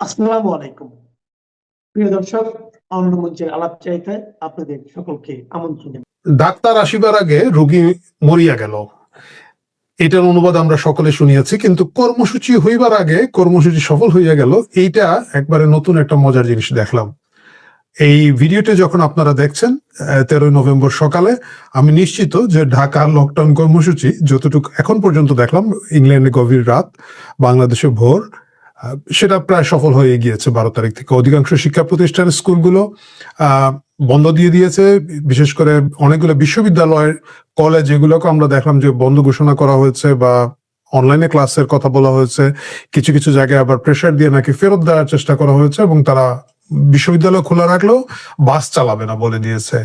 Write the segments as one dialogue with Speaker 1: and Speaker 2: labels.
Speaker 1: আসসালামু আলাইকুম। প্রিয় দর্শক অন্য মঞ্চের আলাপ চাইতে আপনাদের সকলকে আমন্ত্রণ
Speaker 2: ডাক্তার আসিবার আগে রোগী মরিয়া গেল। এটার অনুবাদ আমরা সকলে শুনিয়েছি, কিন্তু কর্মসূচি হইবার আগে কর্মসূচি সফল হইয়া গেল, এইটা একবারে নতুন একটা মজার জিনিস দেখলাম। এই ভিডিওটা যখন আপনারা দেখছেন তেরোই নভেম্বর সকালে, আমি নিশ্চিত যে ঢাকা লকডাউন কর্মসূচি যতটুকু এখন পর্যন্ত দেখলাম, ইংল্যান্ডে গভীর রাত, বাংলাদেশে ভোর সেটা প্রায় সফল হয়ে গিয়েছে বারো তারিখ থেকে। অধিকাংশ শিক্ষা প্রতিষ্ঠান স্কুলগুলো বন্ধ দিয়ে দিয়েছে। বিশেষ করে অনেকগুলো বিশ্ববিদ্যালয়ের কলেজ এগুলোকে আমরা দেখলাম যে বন্ধ ঘোষণা করা হয়েছে বা অনলাইনে ক্লাসের কথা বলা হয়েছে। কিছু কিছু জায়গায় আবার প্রেশার দিয়ে নাকি ফেরত দেওয়ার চেষ্টা করা হয়েছে এবং তারা বিশ্ববিদ্যালয় খোলা রাখলেও বাস চালাবে না বলে দিয়েছে।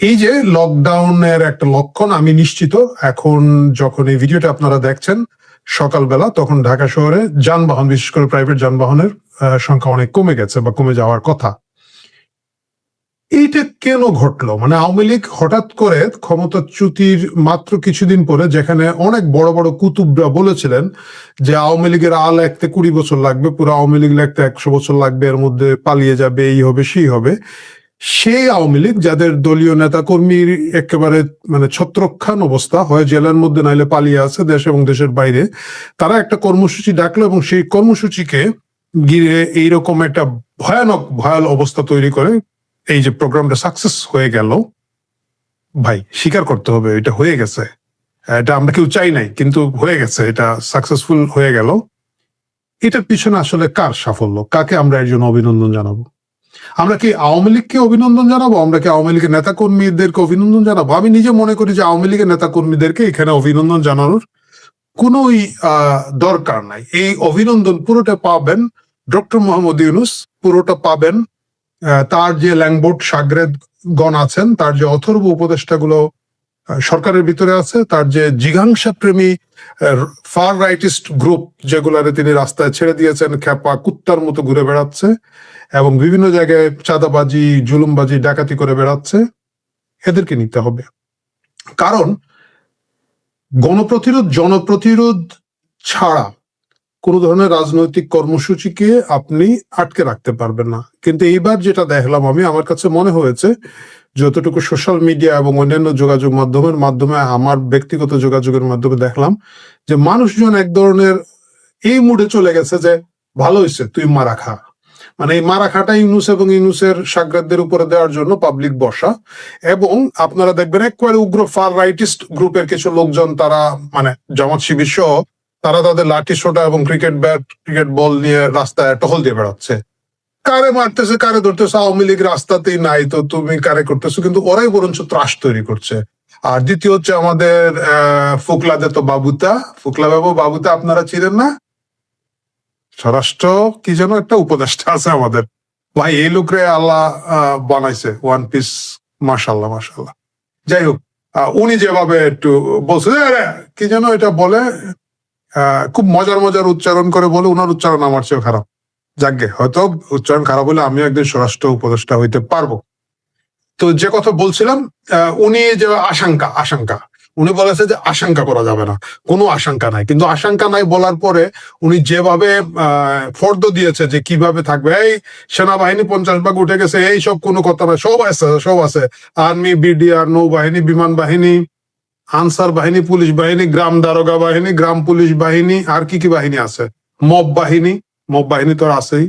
Speaker 2: এই যে লকডাউনের একটা লক্ষণ, আমি নিশ্চিত এখন যখন এই ভিডিওটা আপনারা দেখছেন সকালবেলা তখন ঢাকা শহরে যানবাহন, বিশেষ করে প্রাইভেট যানবাহনের সংখ্যা অনেক কমে গেছে বা কমে যাওয়ার কথা। এইটা কেন ঘটলো? মানে আওয়ামী লীগ হঠাৎ করে ক্ষমতাচ্যুতির মাত্র কিছুদিন পরে, যেখানে অনেক বড় বড় কুতুবরা বলেছিলেন যে আওয়ামী লীগের আল একতে কুড়ি বছর লাগবে, পুরো আওয়ামী লীগ লাগতে একশো বছর লাগবে, এর মধ্যে পালিয়ে যাবে, এই হবে, সেই হবে। সেই আওয়ামী লীগ, যাদের দলীয় নেতা কর্মীর একেবারে মানে ছত্রখান অবস্থা, হয় জেলার মধ্যে নাইলে পালিয়ে আছে দেশ এবং দেশের বাইরে, তারা একটা কর্মসূচি ডাকলো এবং সেই কর্মসূচিকে ঘিরে এইরকম একটা ভয়ানক, ভয়াল অবস্থা তৈরি করে এই যে প্রোগ্রামটা সাকসেস হয়ে গেল। ভাই, স্বীকার করতে হবে, এটা হয়ে গেছে। এটা আমরা কেউ চাই নাই, কিন্তু হয়ে গেছে, এটা সাকসেসফুল হয়ে গেল। এটার পিছনে আসলে কার সাফল্য? কাকে আমরা এর জন্য অভিনন্দন জানাব? আমরা কি আওয়ামী লীগকে অভিনন্দন জানাব? আমরা কি আওয়ামী লীগের নেতা কর্মীদেরকে অভিনন্দন জানাব? আমি নিজে মনে করি যে আওয়ামী লীগের নেতা কর্মীদেরকে এখানে অভিনন্দন জানানোর কোনোই দরকার নাই। এই অভিনন্দন পুরোটা পাবেন ডক্টর মোহাম্মদ ইউনুস, পুরোটা পাবেন তার যে ল্যাংবোর্ড সাগরেদ গণ আছেন, তার যে অথর্ব উপদেষ্টাগুলো সরকারের ভিতরে আছে, তার যে জিঘাংসা প্রেমী ফার রাইটিস্ট গ্রুপ যেগুলারে তিনি রাস্তায় ছেড়ে দিয়েছেন, খ্যাপা কুত্তার মতো ঘুরে বেড়াচ্ছে এবং বিভিন্ন জায়গায় চাঁদাবাজি, জুলুমবাজি, ডাকাতি করে বেড়াচ্ছে, এদেরকে নিতে হবে। কারণ গণপ্রতিরোধ, জনপ্রতিরোধ ছাড়া কোনো ধরনের রাজনৈতিক কর্মসূচিকে আপনি আটকে রাখতে পারবেন না। কিন্তু এইবার যেটা দেখলাম আমি, আমার কাছে মনে হয়েছে যতটুকু সোশ্যাল মিডিয়া এবং অন্যান্য যোগাযোগ মাধ্যমের মাধ্যমে, আমার ব্যক্তিগত যোগাযোগের মাধ্যমে দেখলাম যে মানুষজন এক ধরনের এই মুডে চলে গেছে যে, ভালো হয়েছে তুই মারা খা। মানে এই মারা খাটা ইউনুস এবং ইউনুসের সাগ্রাদদের উপরে দেওয়ার জন্য পাবলিক বসা। এবং আপনারা দেখবেন একবারে উগ্র ফার রাইটিস্ট গ্রুপের কিছু লোকজন তারা মানে জামাত শিবির সহ তারা তাদের লাঠি সোটা এবং ক্রিকেট ব্যাট ক্রিকেট বল নিয়ে রাস্তায় টহল দিয়ে বেড়াচ্ছে। কারে মারতেছে, কারে ধরতেছে, আওয়ামী লীগ রাস্তাতেই নাই তো তুমি কারে করতেছো? কিন্তু ওরাই বরঞ্চ ত্রাস তৈরি করছে। আর দ্বিতীয় হচ্ছে আমাদের, আহ, ফুকলাদে তো বাবুতা। ফুকলা বাবু, বাবুতা আপনারা চিনেন না? স্বরাষ্ট্র কি যেন একটা উপদেষ্টা আছে আমাদের। ভাই, এই লোকরে আল্লাহ বানাইছে। ওয়ান পিস মাশাল্লাহ মাশাল্লাহ যাই হোক উনি যেভাবে একটু বলছে, "এ কি যেন এটা বলে খুব মজার মজার উচ্চারণ করে বলে ওনার উচ্চারণ আমার চেয়েও খারাপ। যাকগে, হয়তো উচ্চারণ খারাপ হলে আমিও একদিন স্বরাষ্ট্র উপদেষ্টা হইতে পারব। তো যে কথা বলছিলাম উনি যে আশঙ্কা আশঙ্কা উনি বলেছে যে আশঙ্কা করা যাবে না। কোনো আশঙ্কা নাই। কিন্তু আশঙ্কা নাই বলার পরে উনি যেভাবে ফর্দ দিয়েছে যে কীভাবে থাকবে, এই সেনাবাহিনী পঞ্চাশ ভাগ উঠে গেছে, এই সব কোনো কথা নাই সব আছে সব আছে। আর্মি, বিডিআর, নৌবাহিনী, বিমান বাহিনী, আনসার বাহিনী, পুলিশ বাহিনী, গ্রাম দারোগা বাহিনী, গ্রাম পুলিশ বাহিনী, আর কি কি বাহিনী আছে? মব বাহিনী মব বাহিনী তো আছেই।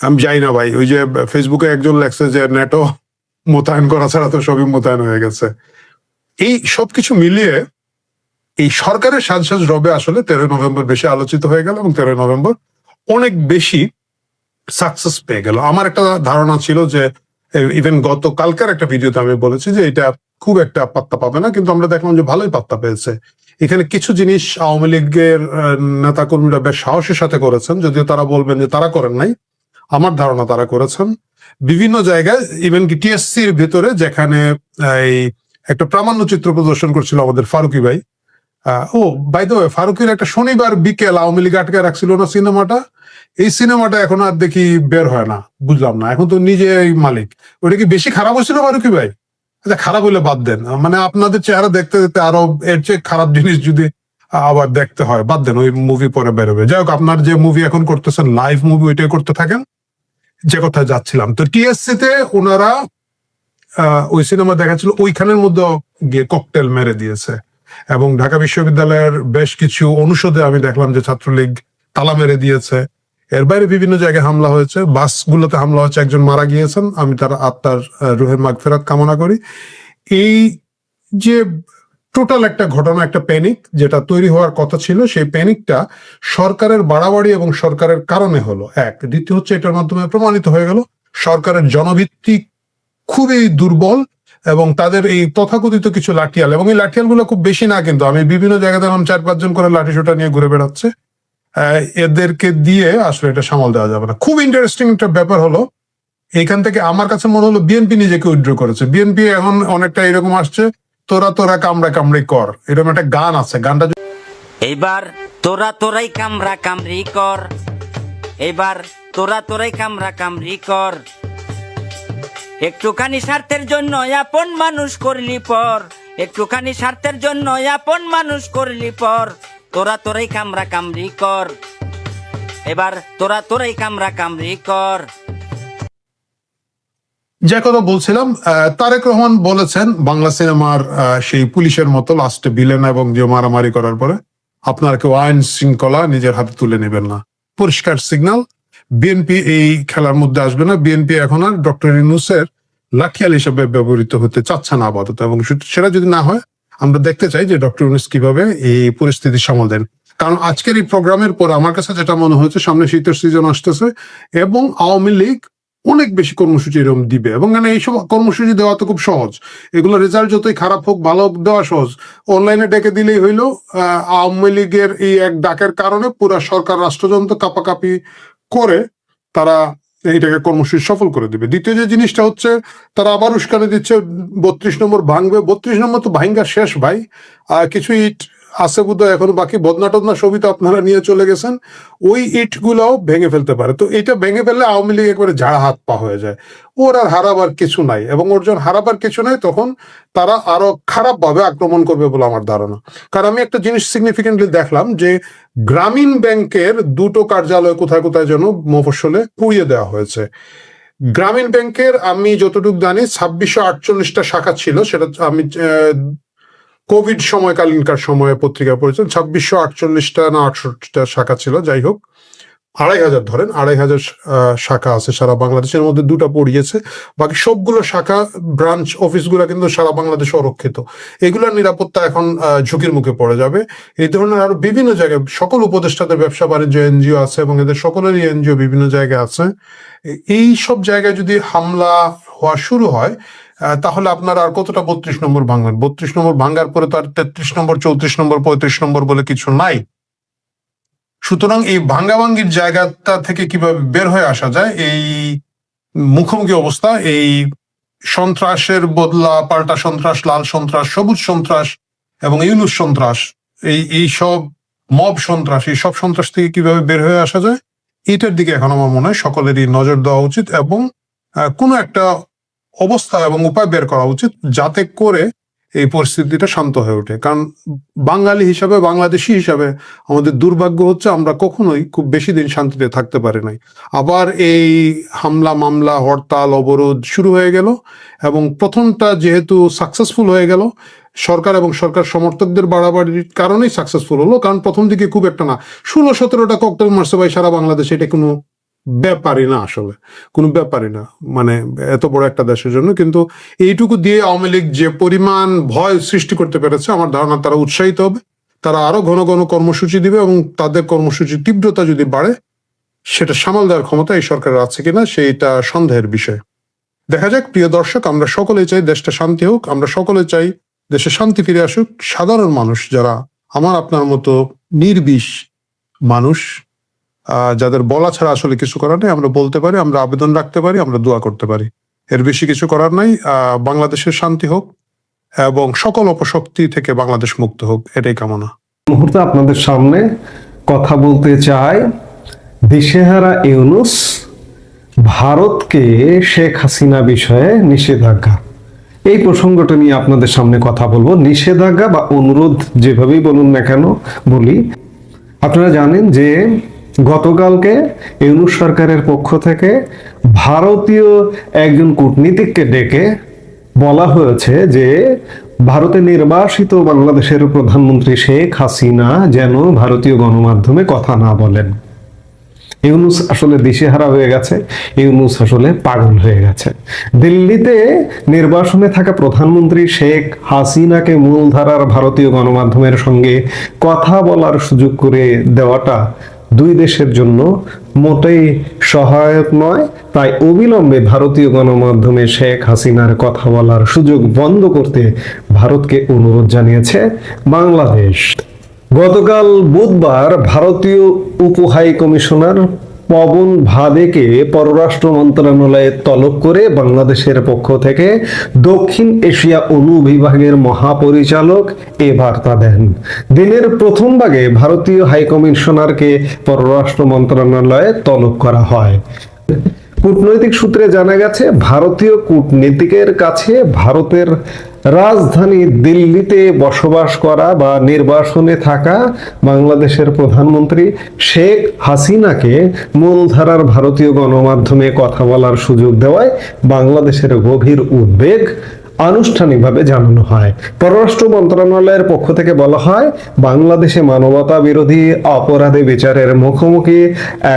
Speaker 2: আমি যাই না ভাই, ওই যে ফেসবুকে একজন লেখছে যে নেটো মোতায়েন করা ছাড়া তো সবই মোতায়েন হয়ে গেছে। এই সবকিছু মিলিয়ে এই সরকারের সাজ সাজ রবে আসলে তেরোই নভেম্বর বেশি আলোচিত হয়ে গেল এবং তেরোই নভেম্বর অনেক বেশি সাকসেস পেয়ে গেল। আমার একটা ধারণা ছিল যে ইভেন গত কালকার একটা ভিডিওতে আমি বলেছি যে এটা খুব একটা পাত্তা পাবে না, কিন্তু আমরা দেখলাম যে ভালোই পাত্তা পেয়েছে। এখানে কিছু জিনিস আওয়ামী লীগের নেতা কর্মীরা বেশ সাহসের সাথে করেছেন, যদিও তারা বলবেন যে তারা করেন নাই। আমার ধারণা তারা করেছেন। বিভিন্ন জায়গায় ইভেন কি টিএসসির ভেতরে যেখানে এই একটা প্রামাণ্য চিত্র প্রদর্শন করছিল আমাদের ফারুকি ভাই। ও বাই দ্য একটা শনিবার বিকেল আওয়ামী লীগ আটকে রাখছিল না সিনেমাটা। এই সিনেমাটা এখন আর দেখি বের হয় না, বুঝলাম না। এখন তো নিজেই মালিক। ওটা কি বেশি খারাপ হয়েছিল ফারুকি ভাই? আচ্ছা খারাপ হলে বাদ দেন। মানে আপনাদের চেহারা দেখতে দেখতে আরও এর চেয়ে খারাপ জিনিস যদি আবার দেখতে হয়, বাদ দেন, ওই মুভি পরে বেরোবে। যাই হোক, আপনার যে মুভি এখন করতেছেন লাইভ মুভি ওইটাই করতে থাকেন। যে কথায় যাচ্ছিলাম। তো টিএসসি তে ওনারা ওই সিনেমা দেখাচ্ছিল, ওইখানের মধ্যে গিয়ে ককটেল মেরে দিয়েছে। এবং ঢাকা বিশ্ববিদ্যালয়ের বেশ কিছু অনুষদে আমি দেখলাম যে ছাত্রলীগ তালা মেরে দিয়েছে। এর বাইরে বিভিন্ন জায়গায় হামলা হয়েছে, বাসগুলোতে হামলা হয়েছে, একজন মারা গিয়েছেন, আমি তার আত্মার রুহের মাগফেরাত কামনা করি। এই যে টোটাল একটা ঘটনা, একটা প্যানিক যেটা তৈরি হওয়ার কথা ছিল, সেই প্যানিকটা সরকারের বাড়াবাড়ি এবং সরকারের কারণে হলো। এক, দ্বিতীয় হচ্ছে এটার মাধ্যমে প্রমাণিত হয়ে গেল, সরকারের জনভিত্তিক খুবই দুর্বল এবং তাদের এই তথাকথিত কিছু লাঠিয়াল এবং এই লাঠিয়ালগুলো খুব বেশি না কিন্তু আমি বিভিন্ন জায়গায় দেখলাম চার পাঁচজন করে লাঠি সোটা নিয়ে ঘুরে বেড়াচ্ছে। এদেরকে দিয়ে আসলে এটা সামাল দেওয়া যাবে না। খুব ইন্টারেস্টিং একটা ব্যাপার হলো, এখান থেকে আমার কাছে মনে হলো বিএনপি নিজেকে উইথড্র করেছে। বিএনপি এখন অনেকটা এরকম আসছে, তোরা তোরা কামড়া কামড়ি কর। এরকম একটা গান আছে, গানটা
Speaker 3: এইবার তোরা তোরাই কামরা কামরি কর। এবার তোরা তোরাই কামরা কামরি কর। একটুখানি স্বার্থের জন্য আপন মানুষ করলি পর। একটুখানি স্বার্থের জন্য আপন মানুষ করলি পর। তোরা তোরাই কামরা কামরি কর। এবার তোরা তোরাই কামরা কামরি কর।
Speaker 2: যে কথা বলছিলাম তারেক রহমান বলেছেন বাংলা সিনেমার সেই পুলিশের মতো লাস্টে ভিলেন এবং যে মারামারি করার পরে আপনার কেউ আইন শৃঙ্খলা নিজের হাতে তুলে নেবেন না। পরিষ্কার সিগন্যাল বিএনপি এই খেলার মধ্যে আসবে না। বিএনপি এখন আর ডক্টর ইনুসের লাঠিয়াল হিসেবে ব্যবহৃত হতে চাচ্ছে না আপাতত। এবং সেটা যদি না হয় আমরা দেখতে চাই যে ডক্টর ইউনুস কীভাবে এই পরিস্থিতি সামাল দেন কারণ আজকের এই প্রোগ্রামের পর আমার কাছে যেটা মনে হয়েছে সামনে শীতের সিজন আসতেছে এবং আওয়ামী লীগ অনেক বেশি কর্মসূচি এরকম দিবে। এবং মানে এইসব কর্মসূচি দেওয়া তো খুব সহজ। এগুলো রেজাল্ট যতই খারাপ হোক ভালো হোক দেওয়া সহজ। অনলাইনে ডেকে দিলেই হইল আহ, আওয়ামী লীগের এই এক ডাকের কারণে পুরা সরকার রাষ্ট্রযন্ত্র কাপাকাপি করে তারা এইটাকে কর্মসূচি সফল করে দিবে। দ্বিতীয় যে জিনিসটা হচ্ছে, তারা আবার উস্কানি দিচ্ছে, বত্রিশ নম্বর ভাঙবে। বত্রিশ নম্বর তো ভাঙ্গা শেষ ভাই। আর কিছু ইট আছে বোধহয় এখনও, বাকি বদনা টদনা তো আপনারা নিয়ে চলে গেছেন। ওই ইট গুলাও ভেঙে ফেলতে পারে। তো এটা ভেঙে ফেললে আওয়ামী লীগ একবারে ঝাড়া হাত পা হয়ে যায়। ওর আর হারাবার কিছু নাই এবং ওর যখন হারাবার কিছু নাই, তখন তারা আরও খারাপ ভাবে আক্রমণ করবে বলে আমার ধারণা। কারণ আমি একটা জিনিস সিগনিফিকেন্টলি দেখলাম যে, গ্রামীণ ব্যাংকের দুটো কার্যালয় কোথায় কোথায় যেন মফস্বলে পুড়িয়ে দেওয়া হয়েছে। গ্রামীণ ব্যাংকের আমি যতটুকু জানি, ছাব্বিশশো আটচল্লিশটা শাখা ছিল, সেটা আমি কোভিড সময়কালীনকার সময়ে পত্রিকা পড়েছেন। ছাব্বিশশো আটচল্লিশটা না আটষট্টিটা শাখা ছিল, যাই হোক। আড়াই হাজার ধরেন, আড়াই হাজার শাখা আছে সারা বাংলাদেশের মধ্যে, দুটো পড়িয়েছে। বাকি সবগুলো শাখা, ব্রাঞ্চ, অফিসগুলো কিন্তু সারা বাংলাদেশে অরক্ষিত। এগুলোর নিরাপত্তা এখন ঝুঁকির মুখে পড়ে যাবে। এই ধরনের আরও বিভিন্ন জায়গায়, সকল উপদেষ্টাদের ব্যবসা, বাণিজ্য, এনজিও আছে এবং এদের সকলেরই এনজিও বিভিন্ন জায়গায় আছে। এই সব জায়গায় যদি হামলা হওয়া শুরু হয় তাহলে আপনার আর কতটা বত্রিশ নম্বর ভাঙবেন? বত্রিশ নম্বর ভাঙার পরে তো আর তেত্রিশ নম্বর, চৌত্রিশ নম্বর, পঁয়ত্রিশ নম্বর বলে কিছু নাই। সুতরাং এই ভাঙ্গাভাঙ্গির জায়গাটা থেকে কীভাবে বের হয়ে আসা যায়, এই মুখোমুখি অবস্থা, এই সন্ত্রাসের বদলা, পাল্টা সন্ত্রাস, লাল সন্ত্রাস, সবুজ সন্ত্রাস এবং ইউনুস সন্ত্রাস, এই এই সব মব সন্ত্রাস, এই সব সন্ত্রাস থেকে কীভাবে বের হয়ে আসা যায়, এটার দিকে এখন আমার মনে হয় সকলেরই নজর দেওয়া উচিত এবং কোনো একটা অবস্থা এবং উপায় বের করা উচিত যাতে করে এই পরিস্থিতিটা শান্ত হয়ে ওঠে। কারণ বাঙালি হিসাবে, বাংলাদেশি হিসাবে আমাদের দুর্ভাগ্য হচ্ছে আমরা কখনোই খুব বেশি দিন শান্তিতে থাকতে পারি নাই। আবার এই হামলা, মামলা, হরতাল, অবরোধ শুরু হয়ে গেল এবং প্রথমটা যেহেতু সাকসেসফুল হয়ে গেল, সরকার এবং সরকার সমর্থকদের বাড়াবাড়ির কারণেই সাকসেসফুল হলো। কারণ প্রথম দিকে খুব একটা না, ষোলো, সতেরোটা ককটেল মারছে ভাই সারা বাংলাদেশে, এটা কোনো ব্যাপারই না আসলে। কোনো ব্যাপারই না। মানে এত বড় একটা দেশের জন্য। কিন্তু এইটুকু দিয়ে আওয়ামী লীগ যে পরিমাণ ভয় সৃষ্টি করতে পেরেছে, আমার ধারণা তারা উৎসাহিত হবে। তারা আরও ঘন ঘন কর্মসূচি দিবে এবং তাদের কর্মসূচির তীব্রতা যদি বাড়ে, সেটা সামাল দেওয়ার ক্ষমতা এই সরকারের আছে কিনা, সেইটা সন্দেহের বিষয়। দেখা যাক, প্রিয় দর্শক, আমরা সকলে চাই দেশটা শান্তি হোক। আমরা সকলে চাই দেশে শান্তি ফিরে আসুক। সাধারণ মানুষ যারা, আমার আপনার মতো নির্বিষ মানুষ যাদের বলা ছাড়া আসলে কিছু করার নেই, আমরা বলতে পারি, আমরা আবেদন রাখতে পারি, আমরা দোয়া করতে পারি। এর বেশি কিছু করার নাই বাংলাদেশের শান্তি হোক এবং সকল অপশক্তি থেকে বাংলাদেশ মুক্ত হোক, এটাই কামনা।
Speaker 4: মুহূর্তে আপনাদের সামনে কথা বলতে চাই দিশেহারা ইউনুস ভারতকে শেখ হাসিনা বিষয়ে নিষেধাজ্ঞা। এই প্রসঙ্গটা নিয়ে আপনাদের সামনে কথা বলব। নিষেধাজ্ঞা বা অনুরোধ যেভাবেই বলুন না কেন বলি, আপনারা জানেন যে গতকালকে ইউনুস সরকারের পক্ষ থেকে ভারতীয় একজন কূটনীতিককে ডেকে বলা হয়েছে যে ভারতে নির্বাসিত বাংলাদেশের প্রধানমন্ত্রী শেখ হাসিনা যেন ভারতীয় গণমাধ্যমে কথা না বলেন। ইউনুস আসলে দিশেহারা হয়ে গেছে। ইউনুস আসলে পাগল হয়ে গেছে। দিল্লিতে নির্বাসনে থাকা প্রধানমন্ত্রী শেখ হাসিনাকে মূলধারার ভারতীয় গণমাধ্যমের সঙ্গে কথা বলার সুযোগ করে দেওয়াটা দুই দেশের জন্য মোটেই সহায়ক নয়। তাই অবিলম্বে ভারতীয় গণমাধ্যমে শেখ হাসিনার কথা বলার সুযোগ বন্ধ করতে ভারতকে অনুরোধ জানিয়েছে বাংলাদেশ। গতকাল বুধবার ভারতীয় উপ হাই কমিশনার পবন ভাদেকে পররাষ্ট্র মন্ত্রণালয়ে তলব করে বাংলাদেশের পক্ষ থেকে দক্ষিণ এশিয়া অনুবিভাগের মহাপরিচালক এ বার্তা দেন। দিনের প্রথম ভাগে ভারতীয় হাইকমিশনারকে পররাষ্ট্র মন্ত্রণালয়ে তলব করা হয়। কূটনৈতিক সূত্রে জানা গেছে, ভারতীয় কূটনীতিকের কাছে ভারতের রাজধানী দিল্লিতে বসবাস করা বা নির্বাসনে থাকা বাংলাদেশের প্রধানমন্ত্রী শেখ হাসিনাকে মূলধারার ভারতীয় গণমাধ্যমে কথা বলার সুযোগ দেওয়ায় বাংলাদেশের গভীর উদ্বেগ আনুষ্ঠানিকভাবে জানানো হয়। পররাষ্ট্র মন্ত্রণালয়ের পক্ষ থেকে বলা হয়, বাংলাদেশে মানবতা বিরোধী অপরাধে বিচারের মুখোমুখি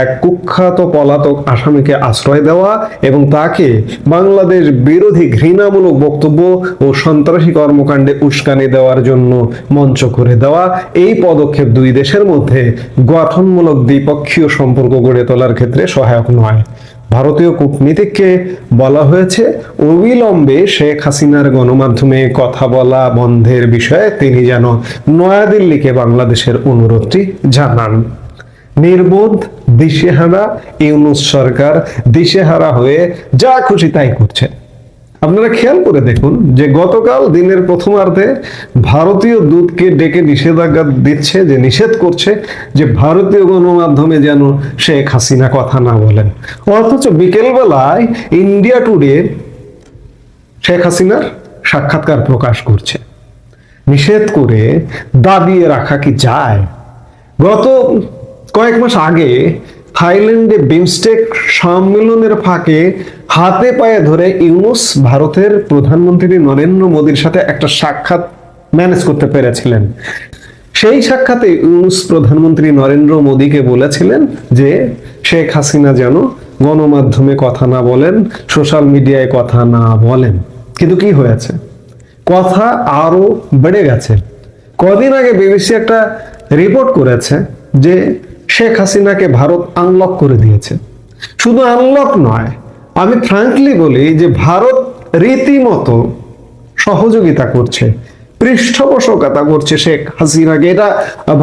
Speaker 4: এক কুখ্যাত পলাতক আসামিকে আশ্রয় দেওয়া এবং তাকে বাংলাদেশ বিরোধী ঘৃণামূলক বক্তব্য ও সন্ত্রাসী কর্মকাণ্ডে উস্কানি দেওয়ার জন্য মঞ্চ করে দেওয়া। এই পদক্ষেপ দুই দেশের মধ্যে গঠনমূলক দ্বিপক্ষীয় সম্পর্ক গড়ে তোলার ক্ষেত্রে সহায়ক নয়। ভারতীয় কূটনীতিককে বলা হয়েছে, অবিলম্বে শেখ হাসিনার গণমাধ্যমে কথা বলা বন্ধের বিষয়ে তিনি যেন নয়াদিল্লিকে বাংলাদেশের অনুরোধটি জানান। নির্বোধ দিশেহারা ইউনুস সরকার দিশেহারা হয়ে যা খুশি তাই করছে আপনারা খেয়াল করে দেখুন যে গতকাল দিনের প্রথমার্ধে ভারতীয় দূতকে ডেকে নিষেধাজ্ঞা দিচ্ছে, যে নিষেধ করছে যে ভারতীয় গণমাধ্যমে যেন শেখ হাসিনা কথা না বলেন। অথচ বিকেলবেলায় ইন্ডিয়া টুডে শেখ হাসিনার সাক্ষাৎকার প্রকাশ করছে। নিষেধ করে দাবিয়ে রাখা কি যায়? গত কয়েক মাস আগে থাইল্যান্ডে বিমস্টেক সম্মেলনের ফাঁকে হাতে পায়ে ধরে ইউনুস ভারতের প্রধানমন্ত্রী নরেন্দ্র মোদীর সাথে একটা সাক্ষাৎ ম্যানেজ করতে পেরেছিলেন। সেই সাক্ষাতে ইউনুস প্রধানমন্ত্রী নরেন্দ্র মোদীকে বলেছিলেন যে, শেখ হাসিনা যেন গণমাধ্যমে কথা না বলেন, সোশ্যাল মিডিয়ায় কথা না বলেন। কিন্তু কি হয়েছে? কথা আরও বেড়ে গেছে। কদিন আগে বিবিসি একটা রিপোর্ট করেছে যে শেখ হাসিনাকে ভারত আনলক করে দিয়েছে। শুধু আনলক নয়, আমি ফ্রাঙ্কলি বলি যে ভারত রীতিমতো সহযোগিতা করছে, পৃষ্ঠপোষকতা করছে শেখ হাসিনাকে। এটা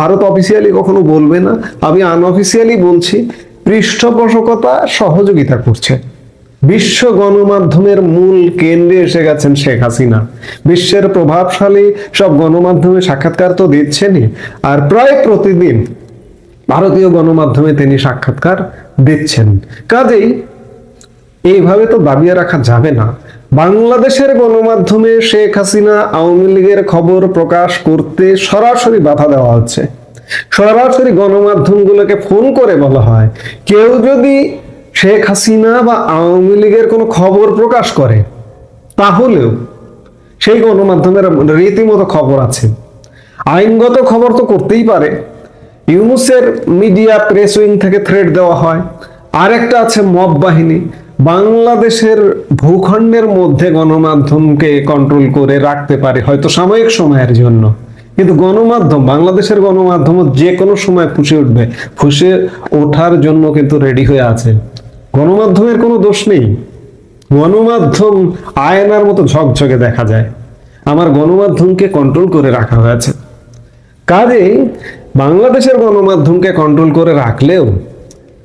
Speaker 4: ভারত অফিসিয়ালি কখনো বলবে না, আমি আনঅফিসিয়ালি বলছি, পৃষ্ঠপোষকতা সহযোগিতা করছে। বিশ্ব গণমাধ্যমের মূল কেন্দ্রে এসে গেছেন শেখ হাসিনা। বিশ্বের প্রভাবশালী সব গণমাধ্যমে সাক্ষাৎকার তো দিচ্ছেনই। আর প্রায় প্রতিদিন ভারতীয় গণমাধ্যমে তিনি সাক্ষাৎকার দিচ্ছেন। কাজেই এইভাবে তো দাবিয়ে রাখা যাবে না। বাংলাদেশের গণমাধ্যমে শেখ হাসিনা আওয়ামী লীগের খবর প্রকাশ করতে সরাসরি বাধা দেওয়া হচ্ছে। সরাসরি গণমাধ্যমগুলোকে ফোন করে বলা হয়, কেউ যদি শেখ হাসিনা বা আওয়ামী লীগের কোনো খবর প্রকাশ করে, তাহলেও সেই গণমাধ্যমের রীতিমতো খবর আছে। আইনগত খবর তো করতেই পারে। ইউনুসের মিডিয়া প্রেস উইং থেকে থ্রেড দেওয়া হয়। আরেকটা আছে মব বাহিনী। বাংলাদেশের ভূখণ্ডের মধ্যে গণমাধ্যমকে কন্ট্রোল করে রাখতে পারে হয়তো সাময়িক সময়ের জন্য। কিন্তু গণমাধ্যম, বাংলাদেশের গণমাধ্যম যে কোনো সময় ফুসে উঠবে। ফুসে ওঠার জন্য কিন্তু রেডি হয়ে আছে। গণমাধ্যমের কোনো দোষ নেই। গণমাধ্যম আয়নার মতো ঝকঝকে দেখা যায়। আমার গণমাধ্যমকে কন্ট্রোল করে রাখা হয়েছে। কাজেই বাংলাদেশের গণমাধ্যমকে কন্ট্রোল করে রাখলেও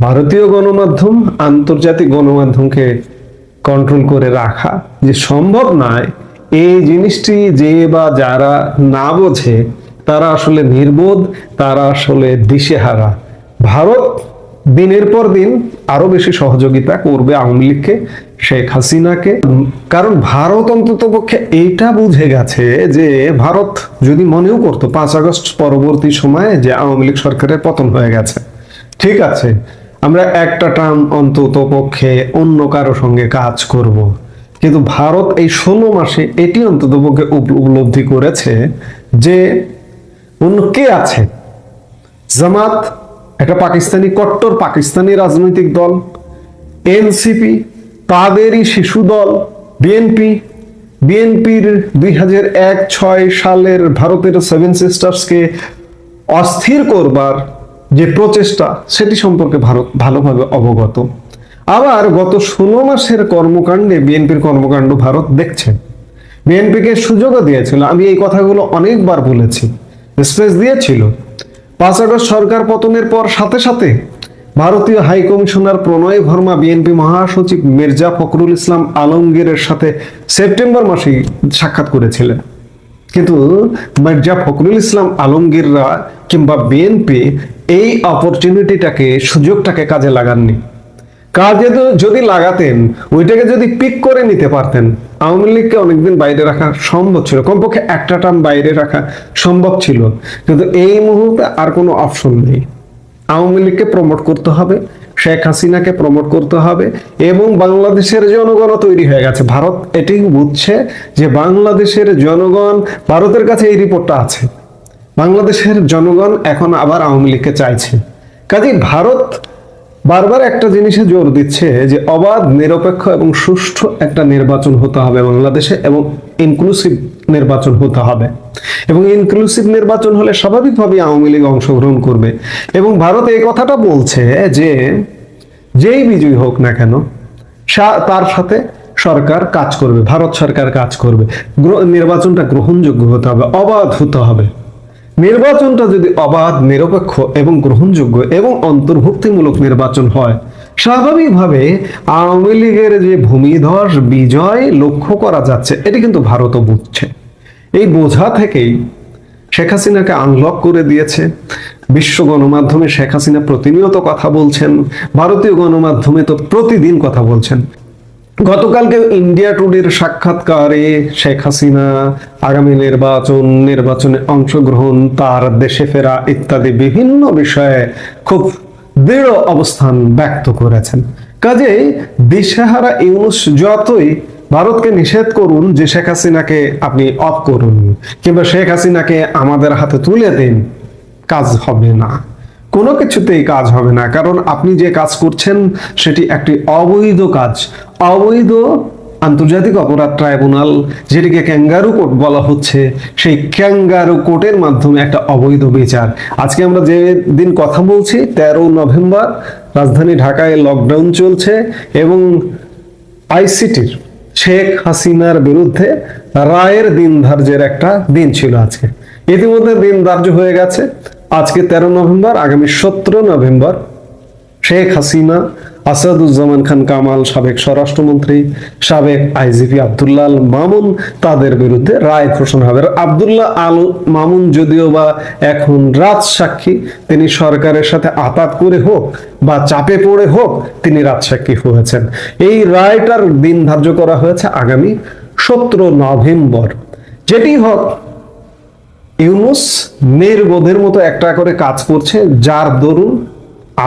Speaker 4: ভারতীয় গণমাধ্যম আন্তর্জাতিক গণমাধ্যমকে কন্ট্রোল করে রাখা যে সম্ভব নয়, এই জিনিসটি যে বা যারা না বোঝে, তারা আসলে নির্বোধ, তারা আসলে দিশেহারা। ভারত দিনের পর দিন আরও বেশি সহযোগিতা করবে আওয়ামী লীগকে শেখ হাসিনাকে। কারণ ভারত অন্তত পক্ষে এইটা বুঝে গেছে যে ভারত যদি মনেও করতো পাঁচ আগস্ট পরবর্তী সময়ে যে আওয়ামী লীগ সরকারের পতন হয়ে গেছে। ঠিক আছে, আমরা একটা টার্ম অন্তত পক্ষে অন্য কারও সঙ্গে কাজ করব। কিন্তু ভারত এই ষোলো মাসে এটি অন্তত পক্ষে উপ- উপলব্ধি করেছে যে অন্য কে আছে? জামাত, একটা পাকিস্তানি কট্টর পাকিস্তানি রাজনৈতিক দল, এনসিপি তাদেরই শিশু দল বিএনপি বিএনপির দুই হাজার এক, ছয় সালের ভারতের সেভেন সিস্টার্সকে অস্থির করবার যে প্রচেষ্টা, সেটি সম্পর্কে ভারত ভালোভাবে অবগত। আবার গত ষোলো মাসের কর্মকাণ্ডে বিএনপির কর্মকাণ্ড ভারত দেখছে। বিএনপিকে সুযোগও দিয়েছিল, আমি এই কথাগুলো অনেকবার বলেছি, স্পেস দিয়েছিল। পাঁচ আগস্ট সরকার পতনের পর সাথে সাথে ভারতীয় হাইকমিশনার প্রণয় ভর্মা বিএনপি মহাসচিব মির্জা ফখরুল ইসলাম আলমগীরের সাথে সেপ্টেম্বর মাসে সাক্ষাৎ করেছিলেন। কিন্তু মির্জা ফখরুল ইসলাম আলমগীররা কিংবা বিএনপি এই অপরচুনিটিটাকে, সুযোগটাকে কাজে লাগাননি। কাজে তো যদি লাগাতেন, ওইটাকে যদি পিক করে নিতে পারতেন, আওয়ামী লীগকে অনেকদিন বাইরে রাখা সম্ভব ছিল, কমপক্ষে একটা টার্ম বাইরে রাখা সম্ভব ছিল। কিন্তু এই মুহূর্তে আর কোনো অপশন নেই। আওয়ামী লীগকে প্রমোট করতে হবে, শেখ হাসিনাকে প্রমোট করতে হবে এবং বাংলাদেশের জনগণও তৈরি হয়ে গেছে। ভারত এটি বুঝছে যে বাংলাদেশের জনগণ, ভারতের কাছে এই রিপোর্টটা আছে। বাংলাদেশের জনগণ এখন আবার আওয়ামী লীগকে চাইছে। কাজেই ভারত বারবার একটা জিনিসে জোর দিচ্ছে যে অবাধ, নিরপেক্ষ এবং সুষ্ঠু একটা নির্বাচন হতে হবে বাংলাদেশে এবং ইনক্লুসিভ নির্বাচন হতে হবে। এবং ইনক্লুসিভ নির্বাচন হলে স্বাভাবিকভাবে আওয়ামী লীগ অংশগ্রহণ করবে। এবং ভারত এই কথাটা বলছে যে, যেই বিজয়ী হোক না কেন তার সাথে সরকার কাজ করবে, ভারত সরকার কাজ করবে। নির্বাচনটা গ্রহণযোগ্য হতে হবে, অবাধ হতে হবে। নির্বাচনটা যদি অবাধ, নিরপেক্ষ এবং গ্রহণযোগ্য এবং অন্তর্ভুক্তিমূলক নির্বাচন হয়, স্বাভাবিকভাবে আওয়ামী লীগের যে ভূমিধস বিজয় লক্ষ্য করা যাচ্ছে, এটি কিন্তু ভারতও বুঝছে। এই বোঝা থেকেই শেখ হাসিনাকে আনলক করে দিয়েছে। বিশ্ব গণমাধ্যমে শেখ হাসিনা প্রতিনিয়ত কথা বলছেন, ভারতীয় গণমাধ্যমে তো প্রতিদিন কথা বলছেন। গতকালকে ইন্ডিয়া টুডের সাক্ষাৎকারে শেখ হাসিনা আগামী নির্বাচন, নির্বাচনে অংশগ্রহণ, তার দেশে ফেরা ইত্যাদি বিভিন্ন বিষয়ে খুব দৃঢ় অবস্থান ব্যক্ত করেছেন। কাজে দিশেহারা ইউনুস যতই ভারতকে নিষেধ করুন যে শেখ হাসিনাকে আপনি অফ করুন, কিংবা শেখ হাসিনাকে আমাদের হাতে তুলে দিন, কাজ হবে না। কোনো কিছুতেই কাজ হবে না, কারণ আপনি যে কাজ করছেন সেটি একটি অবৈধ কাজ। অবৈধ আন্তর্জাতিক অপরাধ ট্রাইব্যুনাল, যেটিকে ক্যাঙ্গারু কোর্ট বলা হচ্ছে, সেই ক্যাঙ্গারু কোর্টের মাধ্যমে একটা অবৈধ বিচার। আজকে আমরা যে দিন কথা বলছি তেরো নভেম্বর, রাজধানী ঢাকায় লকডাউন চলছে এবং আইসিটির শেখ হাসিনার বিরুদ্ধে রায়ের দিন ধার্যের একটা দিন ছিল আজকে। ইতিমধ্যে দিন ধার্য হয়ে গেছে। আজকে তেরো নভেম্বর, আগামী সতেরো নভেম্বর শেখ হাসিনা আসাদুজ্জামান খান কামাল, সাবেক স্বরাষ্ট্রমন্ত্রী, সাবেক আইজিপি আব্দুল্লাহ আল মামুন, তাদের বিরুদ্ধে রায় ঘোষণা হবে। আব্দুল্লাহ আল মামুন যদিও বা এখন রাজ সাক্ষী, তিনি সরকারের সাথে আতাত করে হোক বা চাপে পড়ে হোক, তিনি রাজ সাক্ষী হয়েছেন। এই রায়টার দিন ধার্য করা হয়েছে আগামী সতেরো নভেম্বর। যেটি হোক ইউনুস নির্বোধের মতো একটা করে কাজ করছে, যার দরুন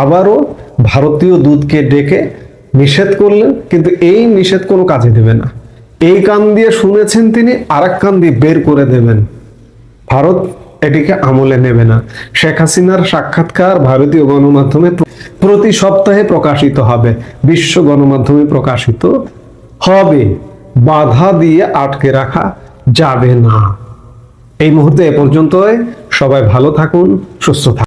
Speaker 4: আবারও ভারতীয় দূতকে ডেকে নিষেধ করলেন, কিন্তু এই নিষেধ কোনো কাজে দেবে না। এই কান দিয়ে শুনেছেন তিনি, আরেক কান দিয়ে বের করে দেবেন। ভারত এটিকে আমলে নেবে না। শেখ হাসিনার সাক্ষাৎকার ভারতীয় গণমাধ্যমে প্রতি সপ্তাহে প্রকাশিত হবে। বিশ্ব গণমাধ্যমে প্রকাশিত হবে। বাধা দিয়ে আটকে রাখা যাবে না। এই মুহূর্তে এ পর্যন্তই। সবাই ভালো থাকুন, সুস্থ থাকুন।